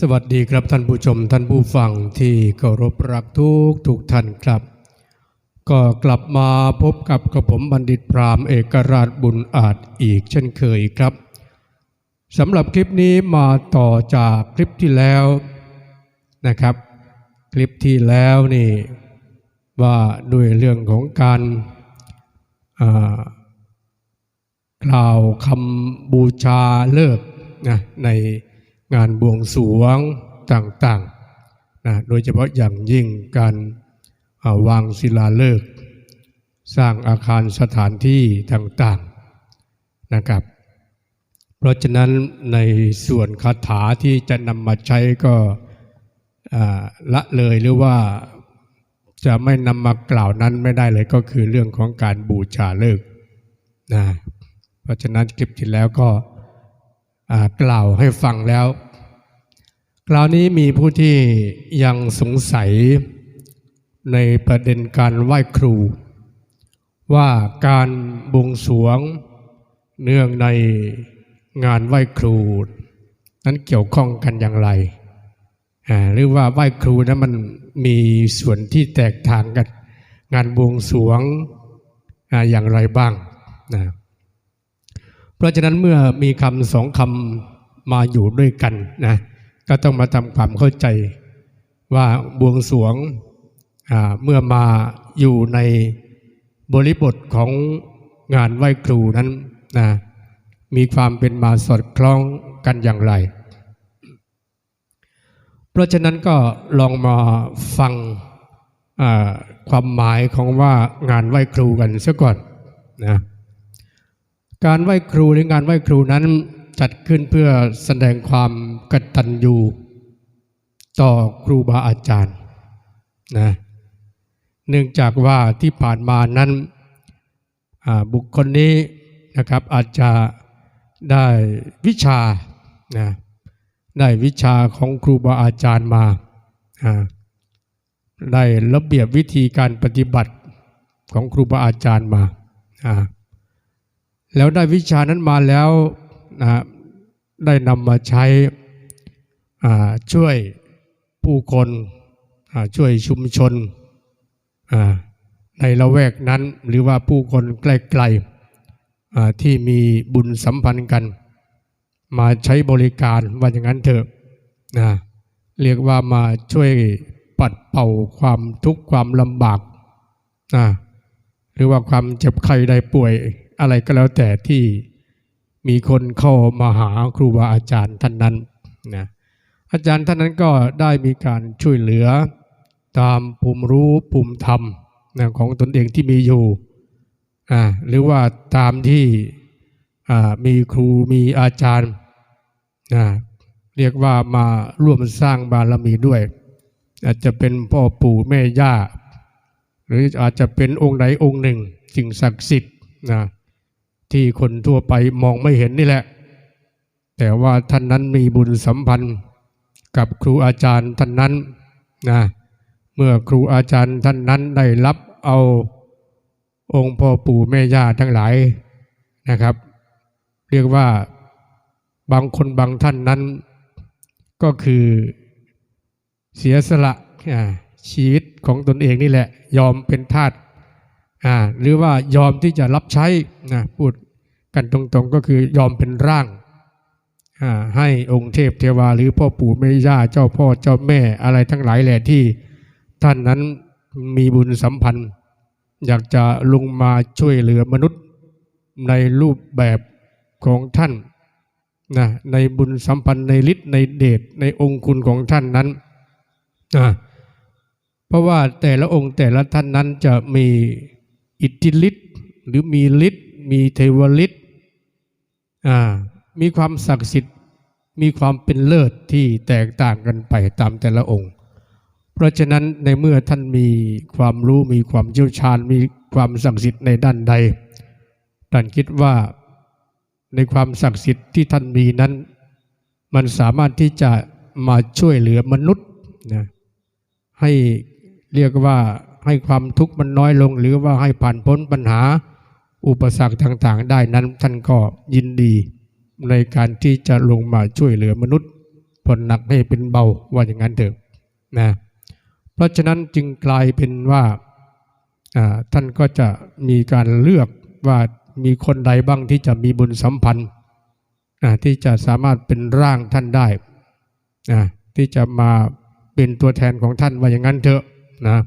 สวัสดีครับท่านผู้ชมท่านผู้ฟังที่เคารพรักทุกทุกท่านครับ ก็กลับมาพบกับกระผมบัณฑิตพรามเอกราชบุญอาจอีกเช่นเคยครับสำหรับคลิปนี้มาต่อจากคลิปที่แล้วนะครับ คลิปที่แล้วนี่ว่าด้วยเรื่องของการกล่าวคำบูชาเลิกนะใน งานบวงสรวงต่างๆนะโดยเฉพาะอย่างยิ่งการาวางศิลาฤกษ์สร้างอาคารสถานที่ต่างๆนะครับ เพราะฉะนั้นในส่วนคาถาที่จะนำมาใช้ก็ละเลยหรือว่าจะไม่นำมากล่าวนั้นไม่ได้เลยก็คือเรื่องของการบูชาเลิกษ์นะเพราะฉะนั้นคลิปที่แล้วก็ กล่าวให้ฟังแล้ว คราวนี้มีผู้ที่ยังสงสัยในประเด็นการไหว้ครู ว่าการบวงสวงเนื่องในงานไหว้ครู นั้นเกี่ยวข้องกันอย่างไร หรือว่าไหว้ครูนั้นมันมีส่วนที่แตกต่างกัน งานบวงสวงอ่าอย่างไรบ้างนะ เพราะฉะนั้นเมื่อมีคำสองคำมาอยู่ด้วยกันนะก็ต้องมาทำความเข้าใจว่าบวงสรวงเมื่อมาอยู่ในบริบทของงานไหว้ครูนั้นนะมีความเป็นมาสอดคล้องกันอย่างไร เพราะฉะนั้นก็ลองมาฟังความหมายของว่างานไหว้ครูกันซะก่อนนะ การไหว้ครูหรืองานไหว้ครูนั้นจัดขึ้นเพื่อแสดงความกตัญญูต่อครูบาอาจารย์นะเนื่องจากว่าที่ผ่านมานั้นบุคคลนี้นะครับอาจจะได้วิชานะได้วิชาของครูบาอาจารย์มา ได้ระเบียบวิธีการปฏิบัติของครูบาอาจารย์มาอ่า แล้วได้วิชานั้นมาแล้วนะได้นำมาใช้ช่วยผู้คนช่วยชุมชนในละแวกนั้นหรือว่าผู้คนใกล้ๆที่มีบุญสัมพันธ์กัน มาใช้บริการว่าอย่างนั้นเถอะนะเรียกว่ามาช่วยปัดเป่าความทุกข์ความลำบากนะหรือว่าความเจ็บไข้ได้ป่วย อะไรก็แล้วแต่ที่มีคนเข้ามาหาครูบาอาจารย์ท่านนั้นนะอาจารย์ท่านนั้นก็ได้มีการช่วยเหลือตามภูมิรู้ภูมิธรรมนะของตนเองที่มีอยู่อ่าหรือว่าตามที่อ่ามีครูมีอาจารย์นะเรียกว่ามาร่วมสร้างบารมีด้วย อาจจะเป็นพ่อปู่แม่ย่า หรืออาจจะเป็นองค์ใดองค์หนึ่งสิ่งศักดิ์สิทธิ์นะ ที่คนทั่วไปมองไม่เห็นนี่แหละ แต่ว่าท่านนั้นมีบุญสัมพันธ์กับครูอาจารย์ท่านนั้นนะเมื่อครูอาจารย์ท่านนั้นได้รับเอาองค์พ่อปู่แม่ย่าทั้งหลายนะครับ เรียกว่าบางคนบางท่านนั้น ก็คือเสียสละชีวิตของตนเองนี่แหละ ยอมเป็นทาส หรือว่ายอมที่จะรับใช้นะพูดกันตรงๆก็คือยอมเป็นร่างให้องค์เทพเทวาหรือพ่อปู่แม่ย่าเจ้าพ่อเจ้าแม่อะไรทั้งหลายแหละที่ท่านนั้นมีบุญสัมพันธ์ อยากจะลงมาช่วยเหลือมนุษย์ในรูปแบบของท่านนะในบุญสัมพันธ์ในฤทธิ์ในเดชในองค์คุณของท่านนั้นนะเพราะว่าแต่ละองค์แต่ละท่านนั้นจะมี อิทธิฤทธิ์หรือมีฤทธิ์มีเทวฤทธิ์มีความศักดิ์สิทธิ์มีความเป็นเลิศที่แตกต่างกันไปตามแต่ละองค์ เพราะฉะนั้นในเมื่อท่านมีความรู้มีความเชี่ยวชาญ มีความศักดิ์สิทธิ์ในด้านใด ท่านคิดว่าในความศักดิ์สิทธิ์ที่ท่านมีนั้น มันสามารถที่จะมาช่วยเหลือมนุษย์นะให้เรียกว่า ให้ความทุกข์มันน้อยลง หรือว่าให้ผ่านพ้นปัญหาอุปสรรคต่างๆ ได้นั้นท่านก็ยินดีในการที่จะลงมาช่วยเหลือมนุษย์ผ่อนหนักให้เป็นเบาว่าอย่างนั้นเถอะนะเพราะฉะนั้นจึงกลายเป็นว่าท่านก็จะมีการเลือกว่ามีคนใดบ้างที่จะมีบุญสัมพันธ์ที่จะสามารถเป็นร่างท่านได้ที่จะมาเป็นตัวแทนของท่านว่าอย่างนั้นเถอะนะ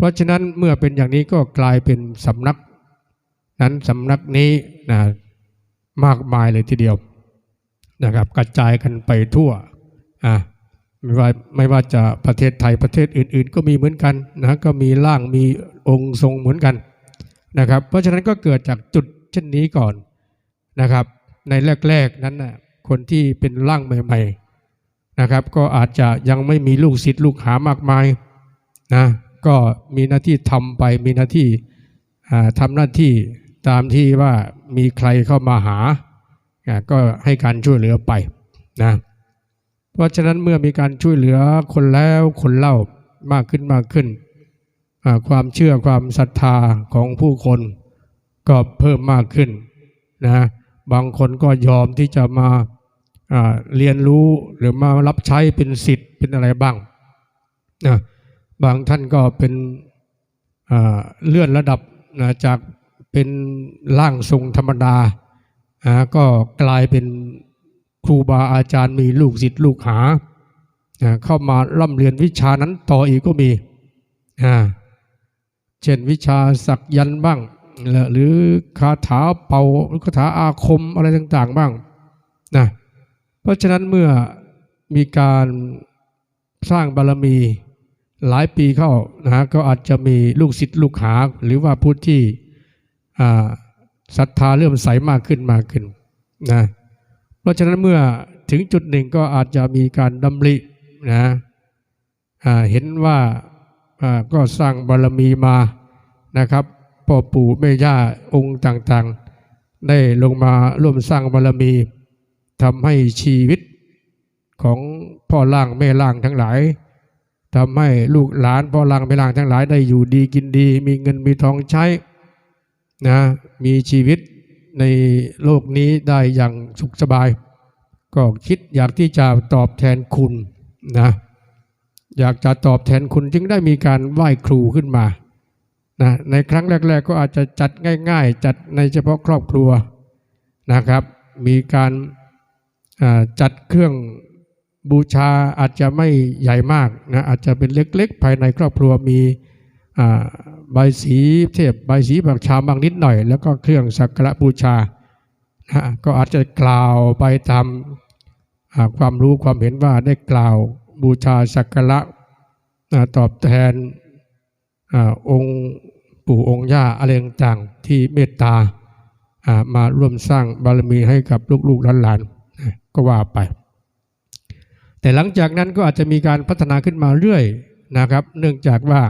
เพราะฉะนั้นเมื่อเป็นอย่างนี้ก็กลายเป็นสำนัก นั้นสำนักนี้นะมากมายเลยทีเดียวนะครับ กระจายกันไปทั่วอะไม่ว่าไม่ว่าจะประเทศไทยประเทศอื่น ๆ ก็มีเหมือนกันนะก็มีร่างมีองค์ทรงเหมือนกันนะครับ เพราะฉะนั้นก็เกิดจากจุดเช่นนี้ก่อนนะครับ ในแรก ๆนั้นนะคนที่เป็นร่างใหม่ ๆนะครับ ก็อาจจะยังไม่มีลูกศิษย์ลูกหามากมายนะ ก็มีหน้าที่ทำไปมีหน้าที่อ่าทำหน้าที่ตามที่ว่ามีใครเข้ามาหา ก็ให้การช่วยเหลือไปนะเพราะฉะนั้นเมื่อมีการช่วยเหลือคนแล้วคนเล่ามากขึ้นมากขึ้น ความเชื่อความศรัทธาของผู้คนก็เพิ่มมากขึ้นนะบางคนก็ยอมที่จะมาอ่าเรียนรู้หรือมารับใช้เป็นสิทธิ์เป็นอะไรบ้างนะ บางท่านก็เป็นเลื่อนระดับนะจากเป็นร่างทรงธรรมดา ก็กลายเป็นครูบาอาจารย์มีลูกศิษย์ลูกหา เข้ามาร่ำเรียนวิชานั้นต่ออีกก็มี เช่นวิชาสักยันต์บ้าง หรือคาถาเป่าหรือคาถาอาคมอะไรต่างๆบ้างนะเพราะฉะนั้นเมื่อมีการสร้างบารมี หลายปีเข้านะฮะก็อาจจะมีลูกศิษย์ลูกหา หรือว่าผู้ที่ศรัทธาเริ่มใสมากขึ้นมากขึ้นนะเพราะฉะนั้นเมื่อถึงจุดหนึ่งก็อาจจะมีการดำรินะเห็นว่าอ่าก็สร้างบารมีมานะครับพ่อปู่แม่ย่าองค์ต่างๆ ได้ลงมาร่วมสร้างบารมีทำให้ชีวิตของพ่อล่างแม่ล่างทั้งหลาย ทำให้ลูกหลานพ่อลังไปลังทั้งหลายได้อยู่ดีกินดี มีเงินมีทองใช้นะมีชีวิตในโลกนี้ได้อย่างสุขสบาย ก็คิดอยากที่จะตอบแทนคุณนะอยากจะตอบแทนคุณจึงได้มีการไหว้ครูขึ้นมานะในครั้งแรก ๆ ก็อาจจะจัดง่าย ๆ จัดในเฉพาะครอบครัวนะครับ มีการจัดเครื่อง บูชาอาจจะไม่ใหญ่มากนะอาจจะเป็นเล็กๆ ภายในครอบครัวมีใบสีเทพใบสีบางชามบางนิดหน่อย แล้วก็เครื่องสักการะบูชานะก็อาจจะกล่าวไปตามความรู้ความเห็นว่าได้กล่าวบูชาสักการะตอบแทนอองค์ปู่องค์ย่าอะไรต่างๆที่เมตตามาร่วมสร้างบารมีให้กับลูกๆหลานๆก็ว่าไป แต่หลังจากนั้นก็อาจจะมีการพัฒนาขึ้นมาเรื่อยนะครับ เนื่องจากว่า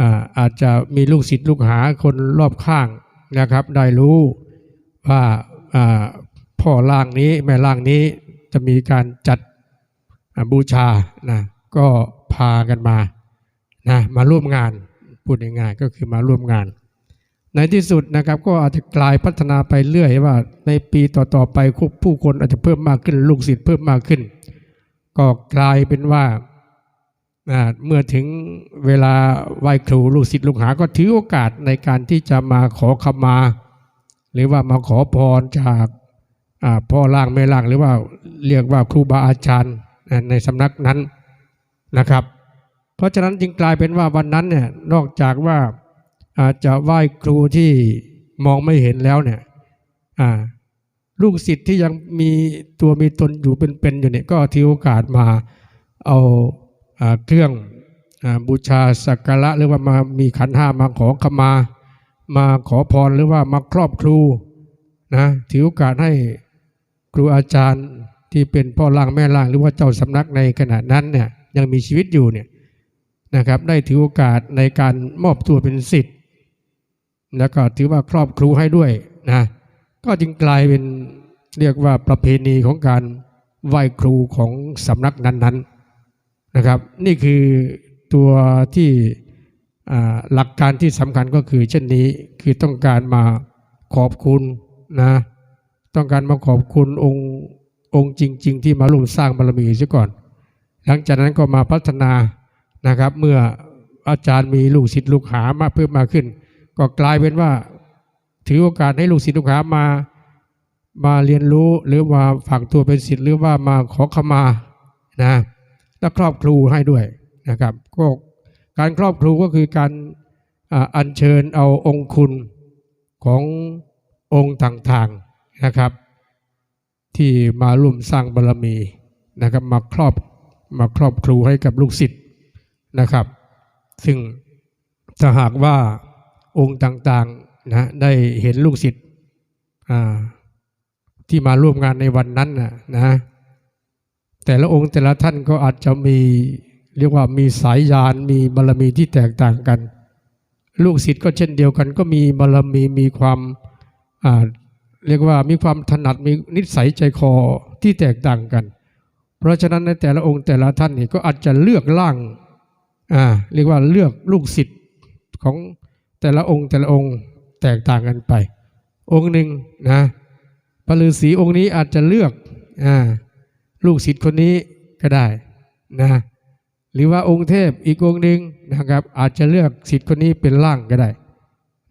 อาอาจจะมีลูกศิษย์ลูกหาคนรอบข้างนะครับ ได้รู้ว่าาพ่อร่างนี้แม่ร่างนี้จะมีการจัดบูชานะก็พากันมานะมาร่วมงานพูดง่ายๆก็คือมาร่วมงาน ในที่สุดนะครับก็อาจจะกลายพัฒนาไปเรื่อยว่าในปีต่อๆไปผู้คนอาจจะเพิ่มมากขึ้น ลูกศิษย์เพิ่มมากขึ้น ก็กลายเป็นว่าเมื่อถึงเวลาไหว้ครูลูกศิษย์ลูกหา ก็ถือโอกาสในการที่จะมาขอขมา หรือว่ามาขอพรจากพ่อล่างแม่ล่างหรือว่าเรียกว่าครูบาอาจารย์ในสำนักนั้นนะครับ เพราะฉะนั้นจึงกลายเป็นว่าวันนั้นเนี่ยนอกจากว่าจะไหว้ครูที่มองไม่เห็นแล้วเนี่ย ลูกศิษย์ที่ยังมีตัวมีตนอยู่เป็นๆอยู่เนี่ยก็ถือโอกาสมาเอาอเครื่องอบูชาสักการะหรือว่ามามีขันห้ามาขอขมา มาขอพรหรือว่ามาครอบครูนะถือโอกาสให้ครูอาจารย์ที่เป็นพ่อล่างแม่ล่างหรือว่าเจ้าสำนักในขณะนั้นเนี่ยยังมีชีวิตอยู่เนี่ยนะครับได้ถือโอกาสในการมอบตัวเป็นศิษย์แล้วก็ถือว่าครอบครูให้ด้วยนะ ก็จึงกลายเป็นเรียกว่าประเพณีของการไหว้ครูของสำนักนั้นๆนะครับ นี่คือตัวที่หลักการที่สำคัญก็คือ เช่นนี้คือต้องการมาขอบคุณนะต้องการมาขอบคุณองค์องค์จริง ๆ ที่มาร่วมสร้างบารมีเสียก่อน หลังจากนั้นก็มาพัฒนานะครับ เมื่ออาจารย์มีลูกศิษย์ลูกหามาเพิ่มมาขึ้น ก็กลายเป็นว่า ถือโอกาสให้ลูกศิษย์ลูกหามา มาเรียนรู้หรือมาฝากตัวเป็นศิษย์หรือว่ามาขอขมานะและครอบครูให้ด้วยนะครับก็การครอบครูก็คือการอัญเชิญเอาองค์คุณขององค์ต่างๆนะครับ ที่มาร่วมสร้างบารมีนะครับมาครอบมาครอบครูให้กับลูกศิษย์นะครับ ซึ่งถ้าหากว่าองค์ต่างๆ นะได้เห็นลูกศิษย์ที่มาร่วมงานในวันนั้นนะนะแต่ละองค์แต่ละท่านก็อาจจะมีเรียกว่ามีสายยานมีบารมีที่แตกต่างกัน ลูกศิษย์ก็เช่นเดียวกัน ก็มีบารมีมีความเรียกว่ามีความถนัดมีนิสัยใจคอที่แตกต่างกัน เพราะฉะนั้นในแต่ละองค์แต่ละท่านนี่ก็อาจจะเลือกร่างเรียกว่าเลือกลูกศิษย์ของแต่ละองค์แต่ละองค์ แตกต่างกันไป องค์หนึ่งนะพระฤาษีองค์นี้อาจจะเลือกอ่าลูกศิษย์คนนี้ก็ได้นะหรือว่าองค์เทพอีกองค์หนึ่งนะครับ อาจจะเลือกศิษย์คนนี้เป็นร่างก็ได้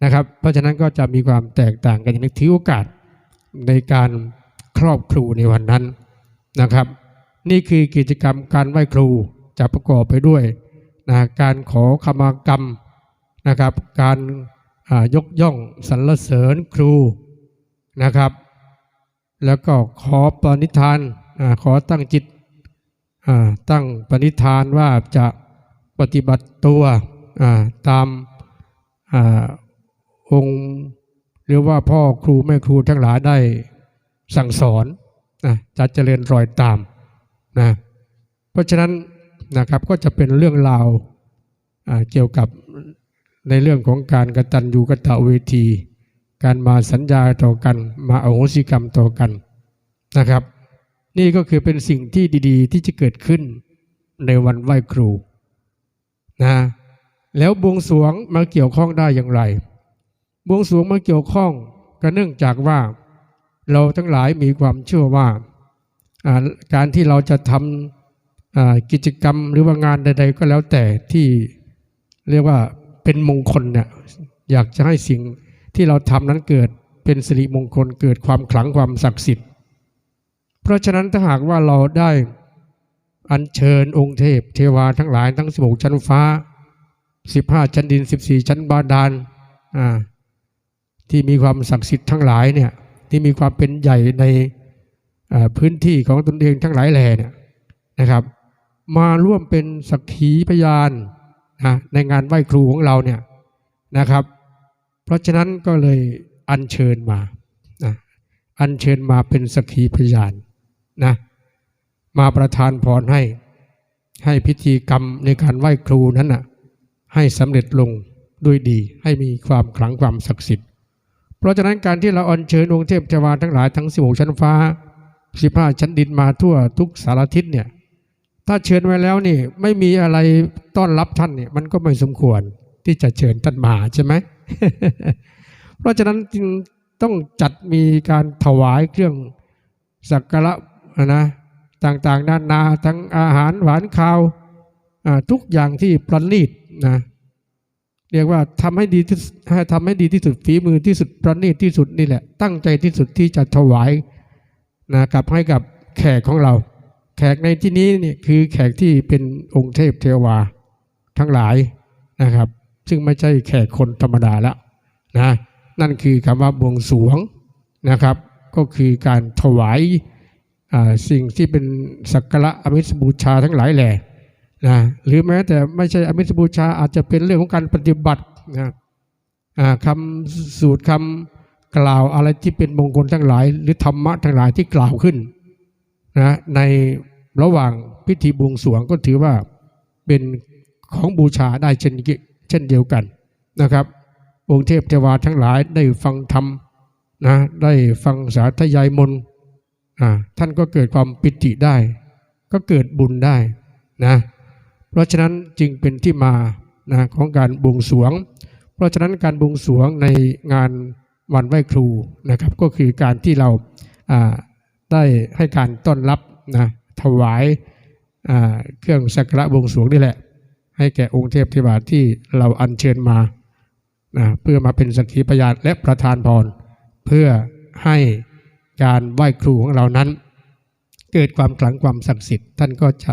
นะครับ เพราะฉะนั้นก็จะมีความแตกต่างกันอย่างนี้ถือโอกาสในการครอบครูในวันนั้นนะครับ นี่คือกิจกรรมการไหว้ครูจะประกอบไปด้วยนะการขอขมากรรมนะครับ การ ยกย่องสรรเสริญครูนะครับ แล้วก็ขอปณิธานอขอตั้งจิตตั้งปณิธานว่าจะปฏิบัติตัวตามองค์หรือว่าพ่อครูแม่ครูทั้งหลายได้สั่งสอนนะจะเจริญรอยตามนะเพราะฉะนั้นนะครับก็จะเป็นเรื่องราวเกี่ยวกับ ในเรื่องของการกระตัญญูกะตะเวที การมาสัญญาต่อกัน มาอโหสิกรรมต่อกันนะครับ นี่ก็คือเป็นสิ่งที่ดีๆ ที่จะเกิดขึ้นในวันไหว้ครูนะแล้วบวงสรวงมาเกี่ยวข้องได้อย่างไร บวงสรวงมาเกี่ยวข้องก็เนื่องจากว่าเราทั้งหลายมีความเชื่อว่าการที่เราจะทำกิจกรรมหรือว่างานใด ๆ ก็แล้วแต่ที่เรียกว่า เป็นมงคลเนี่ยอยากจะให้สิ่งที่เราทำนั้นเกิดเป็นสิริมงคลเกิดความขลังความศักดิ์สิทธิ์ เพราะฉะนั้นถ้าหากว่าเราได้อัญเชิญองค์เทพ เทวาทั้งหลายทั้งสิบหกชั้นฟ้าสิบห้าชั้นดินสิบสี่ชั้นบาดาลอ่าที่มีความศักดิ์สิทธิ์ทั้งหลายเนี่ยที่มีความเป็นใหญ่ในพื้นที่ของตนเองทั้งหลายแหล่เนี่ยนะครับ มาร่วมเป็นสักขีพยาน นะในงานไหว้ครูของเราเนี่ยนะครับ เพราะฉะนั้นก็เลยอัญเชิญมานะอัญเชิญมาเป็นสักขีพยานนะมาประทานพรให้ให้พิธีกรรมในการไหว้ครูนั้นน่ะให้สำเร็จลงด้วยดี ให้มีความขลังความศักดิ์สิทธิ์ เพราะฉะนั้นการที่เราอัญเชิญองค์เทพเทวาทั้งหลายทั้งสิบหกชั้นฟ้าสิบห้าชั้นดินมาทั่วทุกสารทิศเนี่ย ถ้าเชิญไว้แล้วนี่ไม่มีอะไรต้อนรับท่านเนี่ยมันก็ไม่สมควรที่จะเชิญท่านมาใช่ไหม เพราะฉะนั้นจึงต้องจัดมีการถวายเครื่องสักการะนะต่างๆนานาทั้งอาหารหวานข้าวทุกอย่างที่ประณีตนะเรียกว่าทำให้ดีที่ให้ทำให้ดีที่สุดฝีมือที่สุดประณีตที่สุดนี่แหละ ตั้งใจที่สุดที่จะถวายนะกับให้กับแขกของเรา แขกในที่นี้เนี่ยคือแขกที่เป็นองค์เทพเทวาทั้งหลายนะครับ ซึ่งไม่ใช่แขกคนธรรมดาแล้วนะนั่นคือคำว่าบวงสรวงนะครับ ก็คือการถวายสิ่งที่เป็นสักการะอมิสบูชาทั้งหลายแหล่นะหรือแม้แต่ไม่ใช่อมิสบูชาอาจจะเป็นเรื่องของการปฏิบัตินะคำสูตรคำกล่าวอะไรที่เป็นมงคลทั้งหลาย หรือธรรมะทั้งหลายที่กล่าวขึ้น นะในระหว่างพิธีบวงสรวงก็ถือว่าเป็นของบูชาได้เช่นเช่นเดียวกันนะครับ องค์เทพเทวาทั้งหลายได้ฟังธรรมนะได้ฟังสาธยายมนอ่าท่านก็เกิดความปิติได้ ก็เกิดบุญได้นะเพราะฉะนั้นจึงเป็นที่มานะของการบวงสรวง เพราะฉะนั้นการบวงสรวงในงานวันไหว้ครูนะครับ ก็คือการที่เราอ่า ได้ให้การต้อนรับนะถวายาเครื่องสักการะบวงสรวงนี่แหละ ให้แก่องค์เทพเทวาที่เราอัญเชิญมานะเพื่อมาเป็นสักขีพยานและประธานพรเพื่อให้การไหว้ครูของเรานั้น เกิดความขลังความศักดิ์สิทธิ์ท่านก็จะ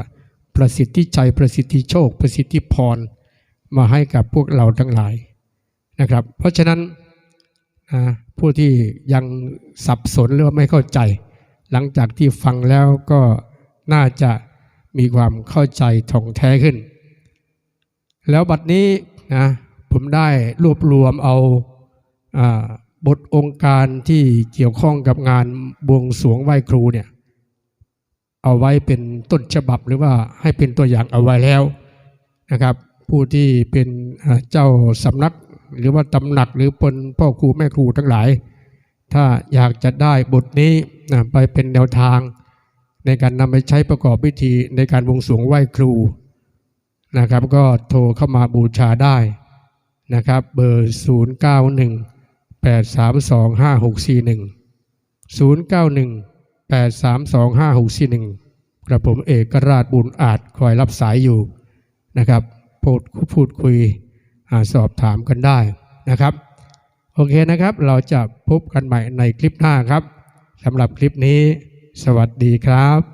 ประสิทธิใจประสิทธิโชค ประสิทธิพรมาให้กับพวกเราทั้งหลายนะครับ เพราะฉะนั้นผู้ที่ยังสับสนหรือว่าไม่เข้าใจ หลังจากที่ฟังแล้วก็น่าจะมีความเข้าใจถ่องแท้ขึ้น แล้วบัดนี้นะผมได้รวบรวมเอาอบทองค์การที่เกี่ยวข้องกับงานบวงสรวงไหว้ครูเนี่ยเอาไว้เป็นต้นฉบับหรือว่าให้เป็นตัวอย่างเอาไว้แล้วนะครับ ผู้ที่เป็นเจ้าสำนักหรือว่าตำหนักหรือเป็นพ่อครูแม่ครูทั้งหลาย ถ้าอยากจะได้บทนี้นะไปเป็นแนวทาง ในการนำไปใช้ประกอบพิธีในการบวงสวงไหว้ครูนะครับ ก็โทรเข้ามาบูชาได้นะครับ เบอร์ 0 9 1 8 3 2 5 6 4 1 0 9 1 8 3 2 5 6 4 1กระผมเอกราชบุญอาจคอยรับสายอยู่นะครับพูดพูดคุยสอบถามกันได้นะครับ โอเคนะครับ เราจะพบกันใหม่ในคลิปหน้าครับสำหรับคลิปนี้ สวัสดีครับ